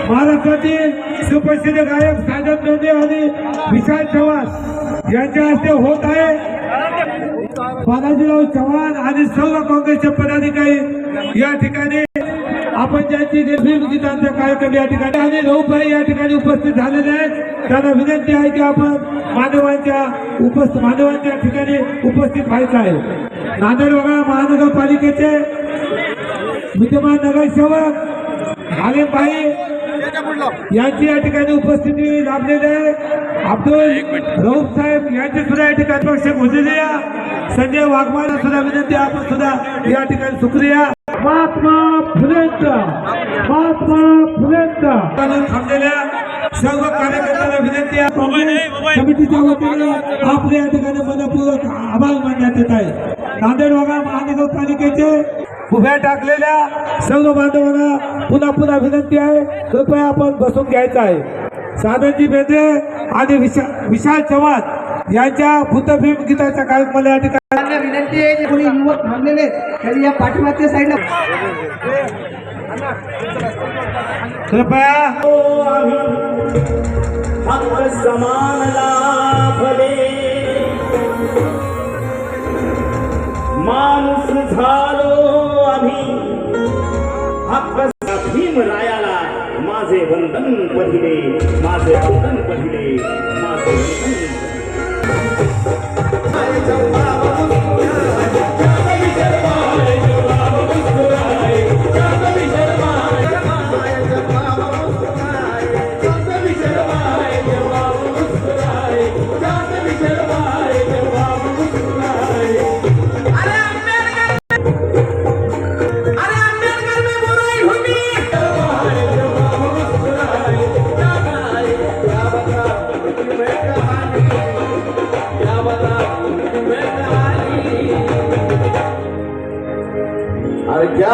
महाराष्ट्रातील सुप्रसिद्ध गायक साजन नोंदे आणि विशाल चव्हाण यांच्या हस्ते होत आहे. बालाजीराव चव्हाण आणि सर्व काँग्रेसचे पदाधिकारी या ठिकाणी आपण ज्यांची निर्भीड गीतांचा कार्यक्रम या ठिकाणी आणि भाई या ठिकाणी उपस्थित झालेले आहेत त्यांना विनंती आहे की आपण मानवांच्या उपस्थित मानवांच्या ठिकाणी उपस्थित व्हायचं आहे. नांदेड वगळा महानगरपालिकेचे विद्यमान नगरसेवक भाई यांची या ठिकाणी उपस्थिती लाभलेली आहे. अब्दुल रऊफ साहेब यांची सुद्धा या ठिकाणी पक्ष आहे. संजय वाघमारे सुद्धा विनंती. आपण सुद्धा या ठिकाणी सुक्रिया महात्मा फुलेंचा महात्मा फुलेंचा चालून थांबलेल्या सर्व कार्यकर्त्यांना विनंती आहे. कमिटीच्या वतीने आपले या ठिकाणी मनपूर्वक आभार मानण्यात येत आहे. नांदेड वगळा महानगरपालिकेचे उभ्या टाकलेल्या सर्व बांधवांना पुन्हा पुन्हा विनंती आहे. कृपया आपण बसून घ्यायचं आहे. साधनजी बेंद्रे आणि विशा विशाल चव्हाण यांच्या भूतभीम गीताच्या कार्यक्रमाला या ठिकाणी विनंती आहे कोणी युवक थांबलेले त्यांनी या पाठीमागच्या साईडला कृपया माणूस झालो. आम्ही हक्क भीमरायाला माझे वंदन पहिले माझे वंदन पहिले माझे वंदन